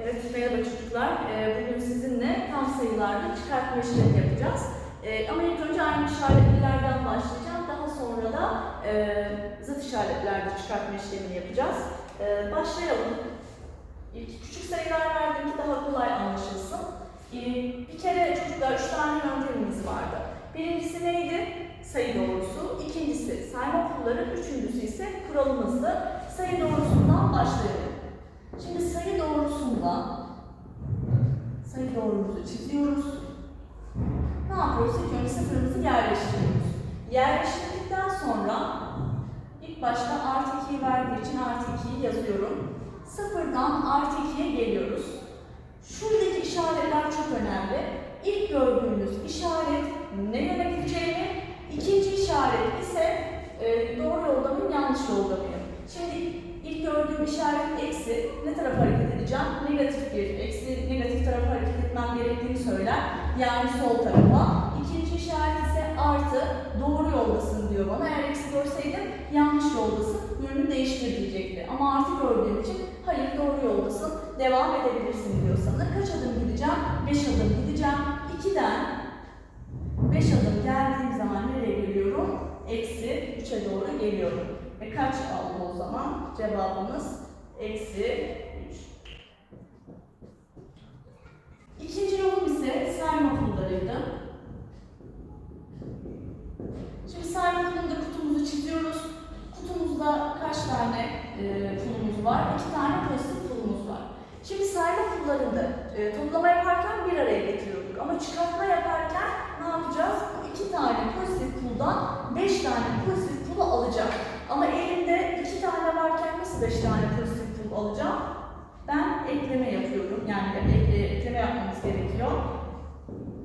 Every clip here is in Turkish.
Evet, merhaba çocuklar. Ee, Bugün sizinle tam sayılarla çıkartma işlemi yapacağız. Ee, Ama ilk önce aynı işaretlilerden başlayacağım. Daha sonra da e, zıt işaretlerde çıkartma işlemini yapacağız. Ee, Başlayalım. İlk küçük sayılar verdim ki daha kolay anlaşılsın. Bir kere çocuklar üç tane yöntemimiz vardı. Birincisi neydi? Sayı doğrusu. İkincisi sayma kurları. Üçüncüsü ise kuralımızdı. Sayı doğrusundan başlayalım. Şimdi sayı doğrusunda sayı doğrumuzu çiziyoruz. Ne yapıyoruz? İlk önce sıfırımızı yerleştiriyoruz. Yerleştirdikten sonra ilk başta artı 2'yi verdiği için artı 2'yi yazıyorum. Sıfırdan artı 2'ye geliyoruz. Şuradaki işaretler çok önemli. İlk gördüğünüz işaret ne yöne gideceğini, ikinci işaret ise e, doğru yolda mıyım, yanlış yolda mıyım? Şimdi İlk gördüğüm işaret eksi. Ne tarafa edeceğim? Negatif bir. Eksi negatif tarafa hareket etmem gerektiğini söyler. Yani sol tarafa. İkinci işaret ise artı. Doğru yoldasın diyor bana. Eğer eksi görseydim yanlış yoldasın. Yönünü değiştir diyecekti. Ama artı gördüğüm için hayır doğru yoldasın. Devam edebilirsin diyor sana. Kaç adım gideceğim? 5 adım gideceğim. 2'den 5 adım geldiğim zaman nereye geliyorum? Eksi 3'e doğru geliyorum. Ve kaç aldı o zaman? Cevabımız eksi 3. İkinci yolum ise sayma kullarıydı. Şimdi sayma kulunda kutumuzu çiziyoruz. Kutumuzda kaç tane e, pulumuz var? İki tane pozitif pulumuz var. Şimdi sayma pullarında e, toplama yaparken bir araya getiriyorduk. Ama çıkartma yaparken ne yapacağız? Bu iki tane pozitif puldan beş tane pozitif pulu alacağım. Ama elimde iki tane varken nasıl beş tane pozitif pul alacağım? Ben ekleme yapıyorum. Yani ekle, ekleme yapmamız gerekiyor.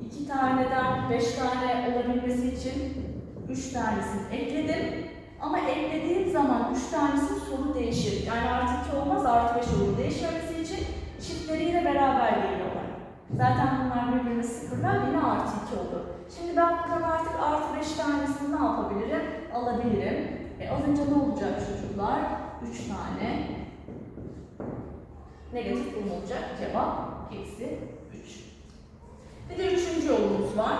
İki taneden beş tane olabilmesi için üç tanesini ekledim. Ama eklediğim zaman üç tanesinin sonu değişir. Yani artı iki olmaz, artı beş olur. Değişmemesi için çiftleri yine beraber geliyorlar. Zaten bunlar birbirine sıfırlar, yine artı iki olur. Şimdi ben buradan artık artı beş tanesini ne yapabilirim? Alabilirim. E alınca ne olacak çocuklar? 3 tane negatif bulma olacak. Cevap eksi 3. Bir de üçüncü yolumuz var.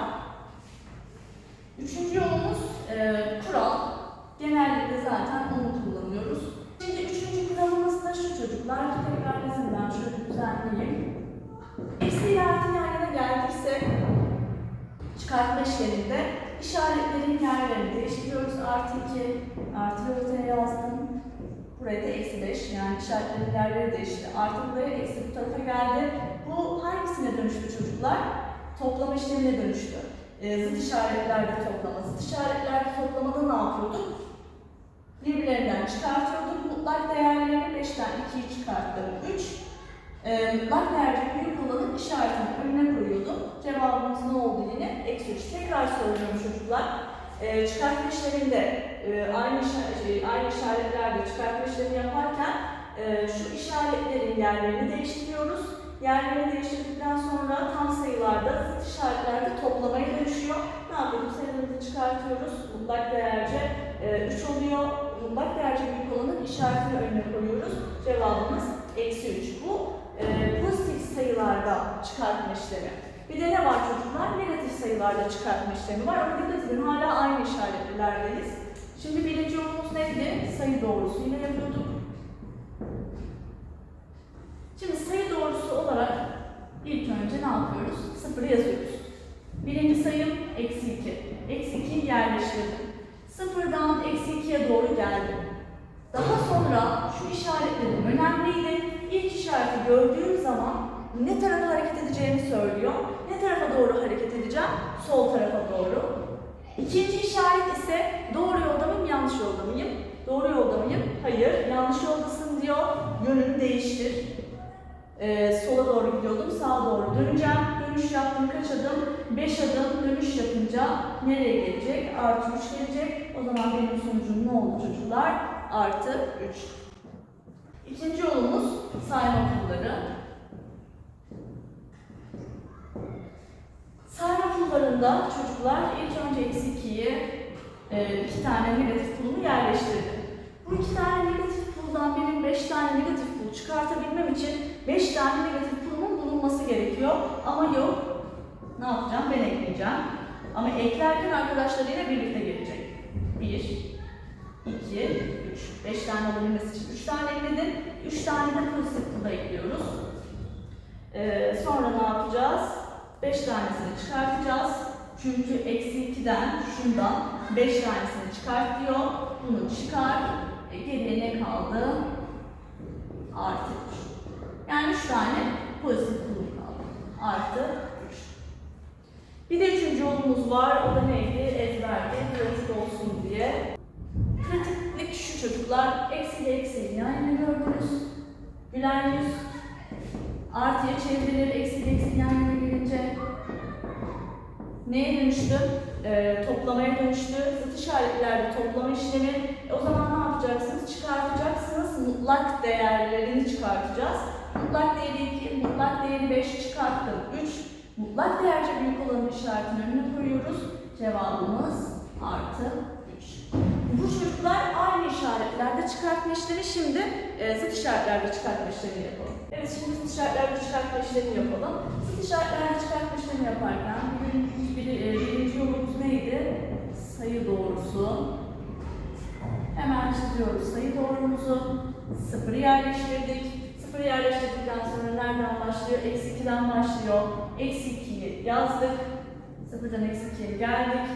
Üçüncü yolumuz e, kural. Genellikle zaten onu kullanıyoruz. Şimdi üçüncü kuralımız da şu çocuklar. Tekrar yazın ben şöyle düzenleyeyim. Eksi ile artı yan yana geldiyse çıkartma işleminde işaretlerin yerlerini değiştiriyoruz. Artı 2, artı ortaya yazdım. Buraya eksi 5 yani işaretlerin yerleri değişti. Artı buraya eksi bu tarafa geldi. Bu hangisine dönüştü çocuklar? Toplama işlemine dönüştü. Ee, zıt işaretlerde toplama. Zıt işaretlerde toplamada ne yapıyorduk? Birbirlerinden çıkartıyorduk. Mutlak değerlerini 5'ten 2'yi çıkarttım. 3. Ee, mutlak değerci büyük olanın işaretini önüne koyuyordum. Cevabımız ne oldu yine? Eksi 3. Tekrar soruyorum çocuklar. Ee, çıkartma işleminde e, aynı, şey, aynı işaretlerde çıkartma işlemi yaparken e, şu işaretlerin yerlerini değiştiriyoruz. Yerlerini değiştirdikten sonra tam sayılarda zıt işaretlerde toplamaya dönüşüyor. Ne yapıyoruz? Sayılarımızı çıkartıyoruz. Mutlak değerce 3 oluyor. Mutlak değerce büyük olanın işaretini önüne koyuyoruz. Cevabımız eksi 3. Bu e, pozitif sayılarda çıkartma işlemi. Bir de ne var çocuklar? Negatif sayılarda çıkartma işlemi var ama dikkat edin hala aynı işaretlilerdeyiz. Şimdi birinci yolumuz neydi? Sayı doğrusu yine yapıyorduk. Şimdi sayı doğrusu olarak ilk önce ne yapıyoruz? Sıfırı yazıyoruz. Birinci sayım eksi 2. Eksi 2'yi yerleştirdim. Sıfırdan eksi 2'ye doğru geldim. Daha sonra şu işaretlerim önemliydi. İlk işareti gördüğüm zaman ne tarafa hareket edeceğimi söylüyor. Ne tarafa doğru hareket edeceğim? Sol tarafa doğru. İkinci işaret ise doğru yolda mıyım, yanlış yolda mıyım? Doğru yolda mıyım? Hayır, yanlış yoldasın diyor. Yönünü değiştir. Ee, sola doğru gidiyordum, sağa doğru döneceğim. Dönüş yaptım kaç adım? 5 adım dönüş yapınca nereye gelecek? Artı 3 gelecek. O zaman benim sonucum ne oldu çocuklar? Artı 3. İkinci yolumuz sayma kulları. Sayma kullarında çocuklar ilk önce eksi 2'yi e, iki tane negatif pulumu yerleştirdi. Bu iki tane negatif puldan benim beş tane negatif pul çıkartabilmem için 5 tane negatif pulumun bulunması gerekiyor. Ama yok. Ne yapacağım? Ben ekleyeceğim. Ama eklerken arkadaşlarıyla birlikte gelecek. 1, 2, 3. 5 tane olabilmesi için 3 tane ekledim. 3 tane de pozitif pula ekliyoruz. Ee, sonra ne yapacağız? 5 tanesini çıkartacağız. Çünkü eksi 2'den şundan 5 tanesini çıkart diyor. Bunu çıkar. E, geriye ne kaldı? Artı 3. Yani 3 tane pozitif kulum kaldı. Artı 3. Bir de üçüncü yolumuz var. O da neydi? Ezberdi. Pratik olsun diye. Pratiklik şu çocuklar. Eksi ile eksiyi yan yana gördünüz. Gülen yüz. Artıya çevrilir. Eksi ile eksi yan yana. Neye dönüştü? Ee, toplamaya dönüştü. Zıt işaretlerde toplama işlemi. E, o zaman ne yapacaksınız? Çıkartacaksınız. Mutlak değerlerini çıkartacağız. Mutlak değeri 2, mutlak değeri 5 çıkarttım. 3. Mutlak değerce büyük olanın işaretini önüne koyuyoruz. Cevabımız artı 3. Bu çocuklar aynı işaretlerde çıkartma işlemi. Şimdi e, zıt işaretlerde çıkartma işlemi yapalım. Evet şimdi zıt işaretlerde çıkartma işlemi yapalım. Zıt işaretlerde çıkartma işlemi yaparken e, birinci yolumuz neydi? Sayı doğrusu. Hemen çiziyoruz sayı doğrumuzu. Sıfırı yerleştirdik. Sıfırı yerleştirdikten sonra nereden başlıyor? Eksi 2'den başlıyor. Eksi 2'yi yazdık. Sıfırdan eksi 2'ye geldik.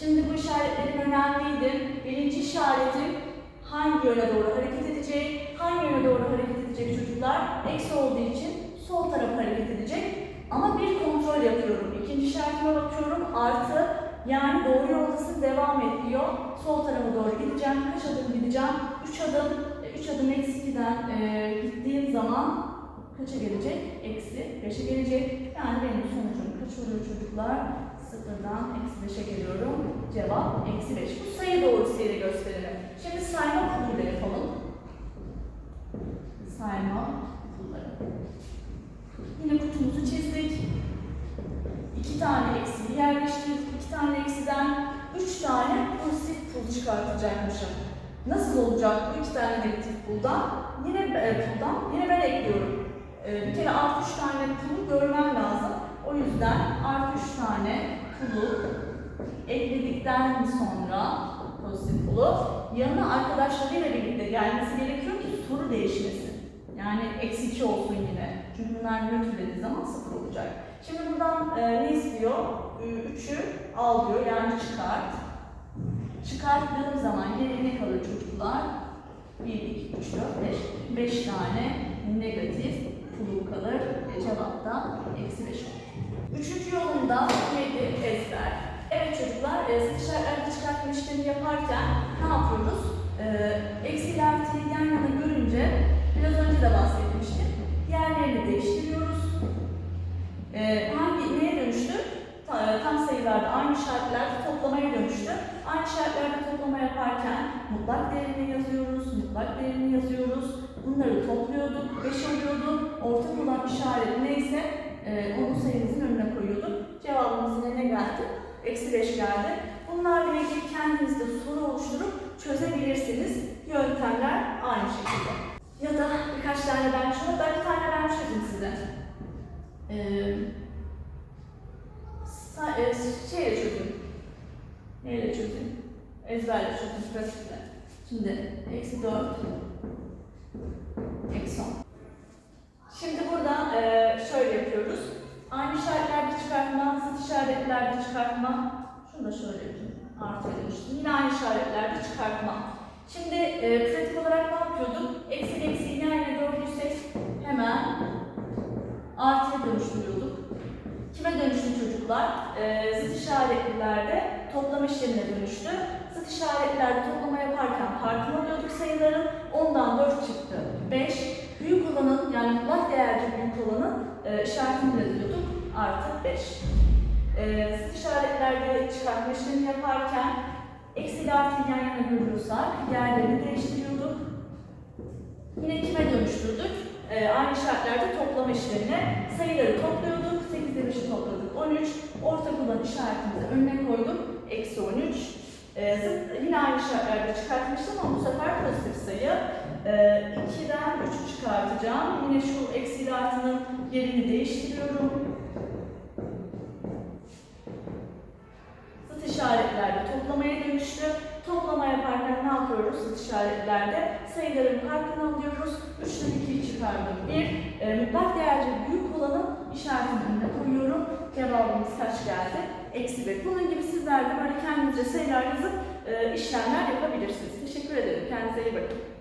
Şimdi bu işaretlerim önemliydi. Birinci işaretim hangi yöne doğru hareket edecek, hangi yöne doğru hareket edecek çocuklar? Eksi olduğu için sol tarafa hareket edecek. Ama bir kontrol yapıyorum. İkinci işaretime bakıyorum. Artı yani doğru yoldasın devam et diyor. Sol tarafa doğru gideceğim. Kaç adım gideceğim? 3 adım. 3 adım eksi 2'den e, gittiğim zaman kaça gelecek? Eksi 5'e gelecek. Yani benim sonucum kaç oluyor çocuklar? Sıfırdan eksi 5'e geliyorum. Cevap eksi 5. Bu sayı doğrusuyla gösterelim. Şimdi sayma puluyla yapalım. Sayma pulları. Yine kutumuzu çizdik. İki tane eksiyi yerleştirdik. İki tane eksiden üç tane pozitif pul çıkartacakmışım. Nasıl olacak bu iki tane negatif puldan? Yine e, puldan, yine ben ekliyorum. E, bir kere artı üç tane pulu görmem lazım. O yüzden artı üç tane pulu ekledikten sonra pozitif pulu yanına arkadaşlarıyla birlikte gelmesi gerekiyor ki soru değişmesin. Yani eksi 2 olsun yine. Çünkü bunlar nötrlediği zaman sıfır olacak. Şimdi buradan e, ne istiyor? 3'ü al diyor yani çıkart. Çıkarttığım zaman geriye ne kalır çocuklar? 1, 2, 3, 4, 5. 5 tane negatif pulum kalır. E, cevap da eksi 5 olur. Üçüncü yolunda neydi? Ezber. Evet çocuklar, e, işaretlerde çıkartma işlemi yaparken ne yapıyoruz? E, eksi ile artıyı yan yana görünce, biraz önce de bahsetmiştim, yerlerini değiştiriyoruz. E, hangi, neye dönüştü? Ta- Tam sayılarda aynı şartlarda toplamaya dönüştü. Aynı şartlarda toplama yaparken mutlak değerini yazıyoruz, mutlak değerini yazıyoruz. Bunları topluyorduk, 5 oluyordu. Ortak olan işaret neyse e, onu sayımızın önüne koyuyorduk. Cevabımız yine ne geldi? Eksi 5 geldi. Bunlarla ilgili kendinizde soru oluşturup çözebilirsiniz. Yöntemler aynı şekilde. Ya da birkaç tane ben şuna, ben bir tane ben çözeyim size. Ee, sa- e, şeyle çözün. Neyle çözün? Ezberle çözün, pratikle. Şimdi eksi 4, eksi 10. Şimdi burada e, şöyle yapıyoruz. Aynı işaretlerde çıkartma, zıt işaretlerde çıkartma. Şunu da şöyle yapayım. Artıya dönüştüm. Yine aynı işaretlerde çıkartma. Şimdi e, pratik olarak ne yapıyorduk? Eksi yan yana gördüysek hemen artıya dönüştürüyorduk. Kime dönüştü çocuklar? E, zıt işaretlilerde toplama işlemine dönüştü. Zıt işaretlerde toplama yaparken farkını alıyorduk sayıların. Ondan 4 çıktı. 5. Büyük olanın yani mutlak değerci büyük olanın e, işaretini yazıyorduk. Artı 5. E, zıt işaretlerde çıkartma işlemi yaparken eksi ile artıyı yan yana görüyorsak yerlerini değiştiriyorduk. Yine kime dönüştürdük? Ee, aynı şartlarda toplama işlemine sayıları topluyorduk. 8 ile 5'i topladık. 13. Ortak olan işaretimizi önüne koyduk. Eksi 13. Ee, zıt- yine aynı şartlarda çıkartmıştım ama bu sefer pozitif sayı. Ee, 2'den 3'ü çıkartacağım. Yine şu eksi ile artının yerini değiştiriyorum. Zıt işaretlerde toplamaya dönüştü. Toplama yaparken ne yapıyoruz zıt işaretlerde? Sayıların farkını alıyoruz. 3'ten 2'yi çıkardım. 1. E, mutlak değerce büyük olanın işaretinin önüne koyuyorum. Cevabımız kaç geldi? Eksi 1. Bunun gibi sizler de böyle kendinizce sayılar yazıp e, işlemler yapabilirsiniz. Teşekkür ederim. Kendinize iyi bakın.